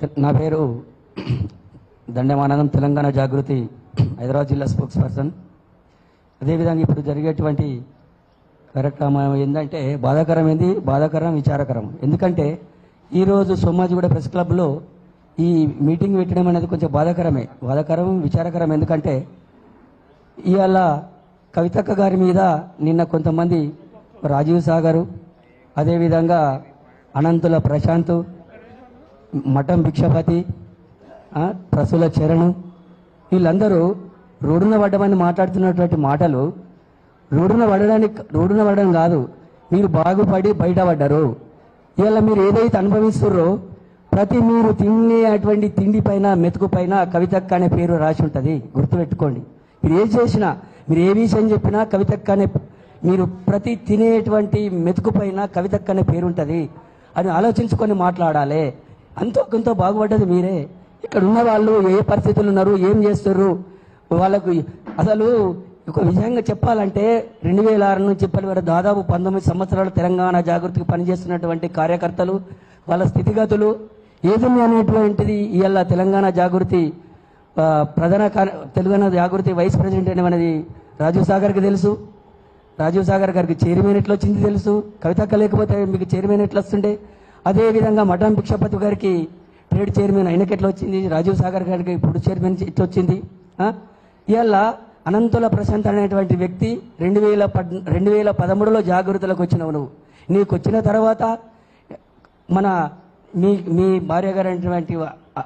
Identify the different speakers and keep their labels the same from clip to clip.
Speaker 1: నా పేరు దండమానందం తెలంగాణ జాగృతి హైదరాబాద్ జిల్లా స్పోక్స్ పర్సన్ అదేవిధంగా ఇప్పుడు జరిగేటువంటి కార్యక్రమం ఏంటంటే బాధాకరం ఏంది బాధాకరం విచారకరం. ఎందుకంటే ఈరోజు సోమాజిగూడ ప్రెస్ క్లబ్లో ఈ మీటింగ్ పెట్టడం అనేది కొంచెం బాధాకరమే. బాధాకరం విచారకరం. ఎందుకంటే ఇవాళ కవితక్క గారి మీద నిన్న కొంతమంది రాజీవ్ సాగరు అదేవిధంగా అనంతుల ప్రశాంత్ మఠం భిక్షపతి ప్రసుల చరణ్ వీళ్ళందరూ రోడ్డున పడ్డమని మాట్లాడుతున్నటువంటి మాటలు రోడ్డున పడడానికి రోడ్డున పడడం కాదు మీరు బాగుపడి బయటపడ్డారు ఇవాళ మీరు ఏదైతే అనుభవిస్తుర్రో ప్రతి మీరు తినేటువంటి తిండి పైన మెతుకు పైన కవితక్క అనే పేరు రాసి ఉంటుంది. గుర్తుపెట్టుకోండి. మీరు ఏం చేసినా మీరు ఏ విషయం చెప్పినా కవితక్క అనే మీరు ప్రతి తినేటువంటి మెతుకు పైన కవితక్క అనే పేరు ఉంటుంది. అని ఆలోచించుకొని మాట్లాడాలి. అంతో కొంత బాగుపడ్డది మీరే. ఇక్కడ ఉన్న వాళ్ళు ఏ పరిస్థితులు ఉన్నారు ఏం చేస్తారు వాళ్ళకు అసలు ఒక విషయంగా చెప్పాలంటే రెండు వేల ఆరు నుంచి ఇప్పటి వరకు దాదాపు పంతొమ్మిది సంవత్సరాలు తెలంగాణ జాగృతికి పనిచేస్తున్నటువంటి కార్యకర్తలు వాళ్ళ స్థితిగతులు ఏదమి అనేటువంటిది ఇవాళ తెలంగాణ జాగృతి ప్రధాన కార్య- తెలంగాణ జాగృతి వైస్ ప్రెసిడెంట్ అనేది రాజీవ్ సాగర్కి తెలుసు. రాజీవ్ సాగర్ గారికి చైర్మన్ ఎట్లా వచ్చింది తెలుసు కవితక్క లేకపోతే మీకు చైర్మన్ ఎట్లా వస్తుండే అదేవిధంగా మఠం భిక్షపతి గారికి ట్రేడ్ చైర్మన్ ఆయనకి ఎట్లా వచ్చింది రాజీవ్ సాగర్ గారికి ఇప్పుడు చైర్మన్ ఎట్లా వచ్చింది ఇవాళ అనంతుల ప్రశాంత్ అనేటువంటి వ్యక్తి రెండు వేల పద్ రెండు వేల పదమూడులో జాగ్రత్తలకు వచ్చినావు నువ్వు. నీకు వచ్చిన తర్వాత మన మీ మీ భార్య గారు అనేటువంటి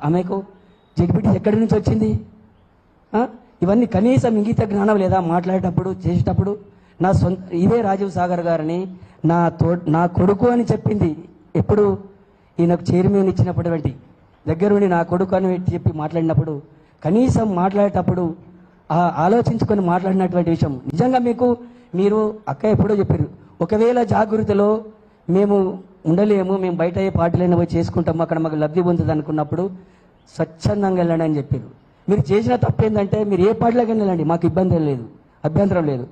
Speaker 1: ఆమెకు జడ్పిటి ఎక్కడి నుంచి వచ్చింది? ఇవన్నీ కనీసం ఇంగిత జ్ఞానం లేదా? మాట్లాడేటప్పుడు చేసేటప్పుడు నా సొంత ఇదే రాజీవ్ సాగర్ గారని నా తో నా కొడుకు అని చెప్పింది. ఎప్పుడు ఈయనకు చైర్మన్ ఇచ్చినటువంటి దగ్గరుండి నా కొడుకు అని చెప్పి మాట్లాడినప్పుడు కనీసం మాట్లాడేటప్పుడు ఆ ఆలోచించుకొని మాట్లాడినటువంటి విషయం. నిజంగా మీకు మీరు అక్క ఎప్పుడో చెప్పారు ఒకవేళ జాగృతిలో మేము ఉండలేము మేము బయట ఏ పార్టీలైనా పోయి చేసుకుంటాము అక్కడ మాకు లబ్ధి పొందుతుంది అనుకున్నప్పుడు స్వచ్ఛందంగా వెళ్ళండి అని చెప్పారు. మీరు చేసిన తప్పు ఏంటంటే మీరు ఏ పార్టీలోకి వెళ్ళండి మాకు ఇబ్బంది లేదు అభ్యంతరం లేదు.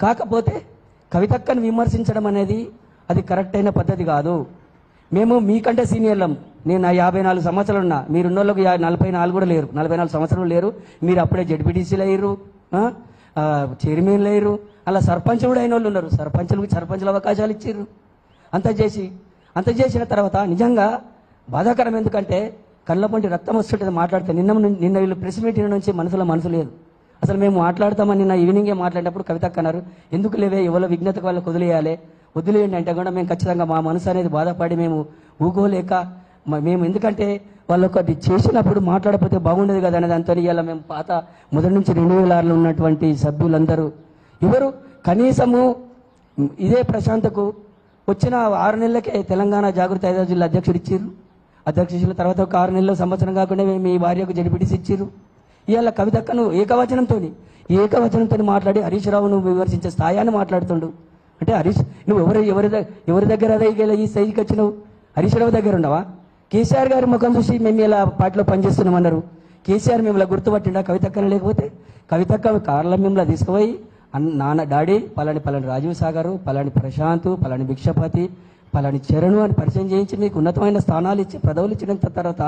Speaker 1: కాకపోతే కవితక్కను విమర్శించడం అనేది అది కరెక్ట్ అయిన పద్ధతి కాదు. మేము మీకంటే సీనియర్లం. నేను నా యాభై నాలుగు సంవత్సరాలు ఉన్నా మీరు ఉన్నోళ్ళకి యా- నలభై నాలుగు కూడా లేరు. నలభై నాలుగు సంవత్సరాలు లేరు. మీరు అప్పుడే జడ్పీటీసీలు అయ్యారు చైర్మన్లు అయ్యారు అలా సర్పంచ్ కూడా అయిన వాళ్ళు ఉన్నారు. సర్పంచులకు సర్పంచుల అవకాశాలు ఇచ్చారు అంత చేసి అంత చేసిన తర్వాత నిజంగా బాధాకరం ఎందుకంటే కళ్ళపంటి రక్తం వస్తుంటుంది మాట్లాడితే. నిన్న నిన్న వీళ్ళు ప్రెస్ మీటింగ్ నుంచి మనసులో మనసు లేదు. అసలు మేము మాట్లాడతామని నిన్న ఈవినింగే మాట్లాడినప్పుడు కవిత అన్నారు. ఎందుకు లేవే? ఎవరో విజ్ఞతకు వాళ్ళకి వదిలేయాలి? వదిలేయండి అంటే కూడా మేము ఖచ్చితంగా మా మనసు అనేది బాధపడి మేము ఊగోలేక మేము ఎందుకంటే వాళ్ళు ఒకటి చేసినప్పుడు మాట్లాడకపోతే బాగుండదు కదా అనే దాంతో ఇవాళ మేము పాత మొదటి నుంచి రెండు వేల ఆరులో ఉన్నటువంటి సభ్యులందరూ. ఎవరు కనీసము ఇదే ప్రశాంతకు వచ్చిన ఆరు నెలలకే తెలంగాణ జాగృతి హైదరాబాద్ జిల్లా అధ్యక్షుడు ఇచ్చారు అధ్యక్షుల తర్వాత ఒక ఆరు నెలలు సంవత్సరం కాకుండా మీ భార్యకు జడిపిడిసి ఇచ్చారు ఇవాళ కవితక్కను ఏకవచనంతో ఏకవచనంతో మాట్లాడి హరీష్ రావును విమర్శించే స్థాయాన్ని మాట్లాడుతుండు. అంటే హరీష్ నువ్వు ఎవరు ఎవరి ఎవరి దగ్గర అదే ఇలా ఈ సైజుకి వచ్చినావు? హరీష్ రావు దగ్గర ఉండవా? కేసీఆర్ గారి ముఖం చూసి మేము ఇలా పార్టీలో పనిచేస్తున్నామన్నారు కేసీఆర్ మిమ్మల్ని గుర్తుపట్టిండా కవితక్కన లేకపోతే? కవితక్క కార్ల మిమ్మల్ని తీసుకుపోయి అన్న నాన్న డాడీ పలాని పలాని రాజీవ్ సాగరు పలాని ప్రశాంత్ పలాని భిక్షపతి పలాని చరణు అని పరిచయం చేయించి మీకు ఉన్నతమైన స్థానాలు ఇచ్చి పదవులు ఇచ్చిన తర్వాత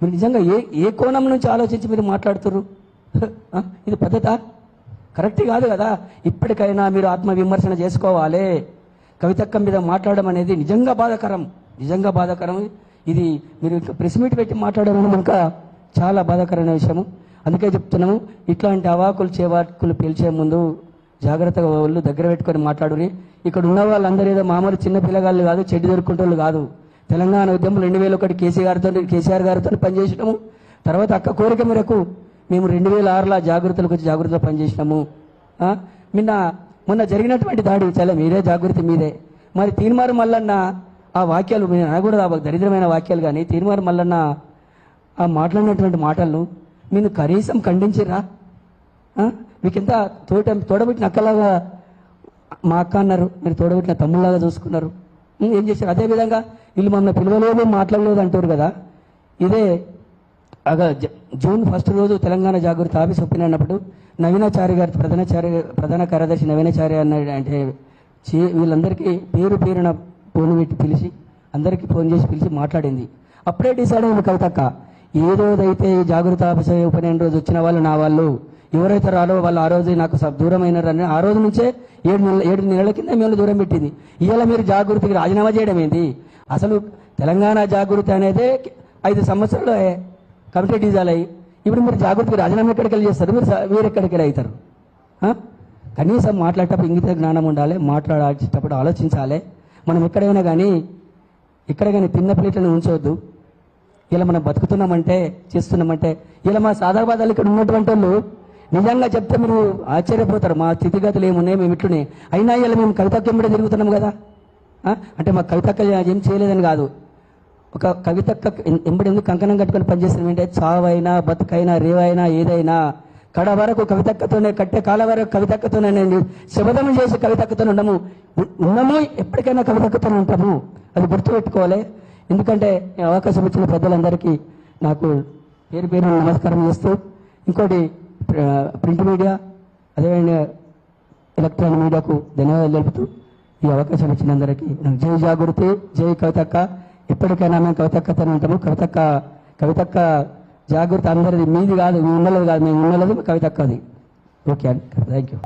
Speaker 1: మీరు నిజంగా ఏ ఏ కోణం నుంచి ఆలోచించి మీరు మాట్లాడుతున్నారు ఇది పద్ధత? కరెక్ట్ కాదు కదా? ఇప్పటికైనా మీరు ఆత్మ విమర్శన చేసుకోవాలి. కవితక్క మీద మాట్లాడడం అనేది నిజంగా బాధాకరం. నిజంగా బాధాకరం. ఇది మీరు ప్రెస్ మీట్ పెట్టి మాట్లాడడం అనేది ఇంకా చాలా బాధాకరమైన విషయము. అందుకే చెప్తున్నాము ఇట్లాంటి అవాకులు చేవాకులు పిలిచే ముందు జాగ్రత్తగా వాళ్ళు దగ్గర పెట్టుకొని మాట్లాడుని ఇక్కడ ఉన్న వాళ్ళందరూ ఏదో మామూలు చిన్న పిల్లగాళ్ళు కాదు చెడ్డు దొరుకుంటోళ్ళు కాదు. తెలంగాణ ఉద్యమం రెండు వేల ఒకటి కేసీఆర్ గారితో కేసీఆర్ గారితో పనిచేసినాము. తర్వాత అక్క కోరిక మేరకు మేము రెండు వేల ఆరులో జాగ్రత్తలకు వచ్చి జాగ్రత్తలో పనిచేసినాము. నిన్న మొన్న జరిగినటువంటి దాడి చాలా మీరే జాగ్రత్త మీదే. మరి తీన్మారు మల్లన్న ఆ వాక్యాలు మీరు అనకూడదు ఆ దరిద్రమైన వాక్యాలు కానీ తీన్మారు మల్లన్న ఆ మాట్లాడినటువంటి మాటలను మీరు కనీసం ఖండించిరా మీకింత తోట తోడబెట్టిన అక్కలాగా మా అక్క అన్నారు. మీరు తోడబెట్టిన తమ్ముళ్ళలాగా చూసుకున్నారు. ఏం చేశారు? అదేవిధంగా వీళ్ళు మమ్మల్ని పిలవలేదు మాట్లాడలేదు అంటారు కదా. ఇదే జూన్ ఫస్ట్ రోజు తెలంగాణ జాగృతి ఆఫీస్ ఓపెన్ అన్నప్పుడు నవీనాచారి గారి ప్రధానాచారి ప్రధాన కార్యదర్శి నవీనాచారి అన్న అంటే చే- వీళ్ళందరికీ పేరు పేరున ఫోన్ పెట్టి పిలిచి అందరికీ ఫోన్ చేసి పిలిచి మాట్లాడింది. అప్పుడే డిసైడ్ అయింది కవితక్క ఏ రోజైతే జాగృత ఆఫీస్ ఓపెన్ రోజు వచ్చిన వాళ్ళు నా వాళ్ళు ఎవరైతే రాలో వాళ్ళు ఆ రోజు నాకు దూరమైనారని ఆ రోజు నుంచే ఏడు నెలల ఏడు నెలల కింద మిమ్మల్ని దూరం పెట్టింది. ఇవాళ మీరు జాగృతికి రాజీనామా చేయడం ఏంటి అసలు తెలంగాణ జాగృతి అనేది ఐదు సంవత్సరాలు. కమిటీ డిజాల్ అయ్యి. ఇప్పుడు మీరు జాగ్రత్తగా రాజీనామా ఎక్కడికి వెళ్ళి చేస్తారు? మీరు మీరు ఎక్కడికి వెళ్ళి అవుతారు కనీసం మాట్లాడేటప్పుడు ఇంగిత జ్ఞానం ఉండాలి మాట్లాడేటప్పుడు ఆలోచించాలి. మనం ఎక్కడైనా కానీ ఎక్కడ కానీ తిన్న ప్లేట్లను ఉంచవద్దు ఇలా మనం బతుకుతున్నామంటే చేస్తున్నామంటే ఇలా మా సాదాబాదాలు ఇక్కడ ఉన్నటువంటి వాళ్ళు నిజంగా చెప్తే మీరు ఆశ్చర్యపోతారు. మా స్థితిగతులు ఏమున్నాయి మేము ఇట్లునే అయినా ఇలా మేము కవితక్క కూడా తిరుగుతున్నాం కదా? అంటే మా కవితక్క ఏం చేయలేదని కాదు. ఒక కవితక్క ఎంబడి ఎందుకు కంకణం కట్టుకొని పనిచేస్తున్నాం అంటే చావైనా బతుకైనా రేవైనా ఏదైనా. కడ వరకు కవితక్కతోనే కట్టే కాల వరకు కవితక్కతోనే నేను శబదం చేసి కవితక్కతోనే ఉండము. ఉ- ఉన్నాము ఎప్పటికైనా కవితక్కతోనే ఉంటాము. అది గుర్తుపెట్టుకోవాలి. ఎందుకంటే ఈ అవకాశం ఇచ్చిన పెద్దలందరికీ నాకు పేరు పేరు నమస్కారం చేస్తూ ఇంకోటి ప్రింట్ మీడియా అదేవిధంగా ఎలక్ట్రానిక్ మీడియాకు ధన్యవాదాలు తెలుపుతూ ఈ అవకాశం ఇచ్చిన అందరికీ నాకు జై జాగృతి జై కవితక్క. ఎప్పటికైనా మేము కవితక్కతోనే ఉంటాము. కవితక్క కవితక్క జాగ్రత్త అందరిది మీది కాదు మీ ఉన్నది కాదు మేము ఉన్నది కవితక్కది. ఓకే అండి. Thank you.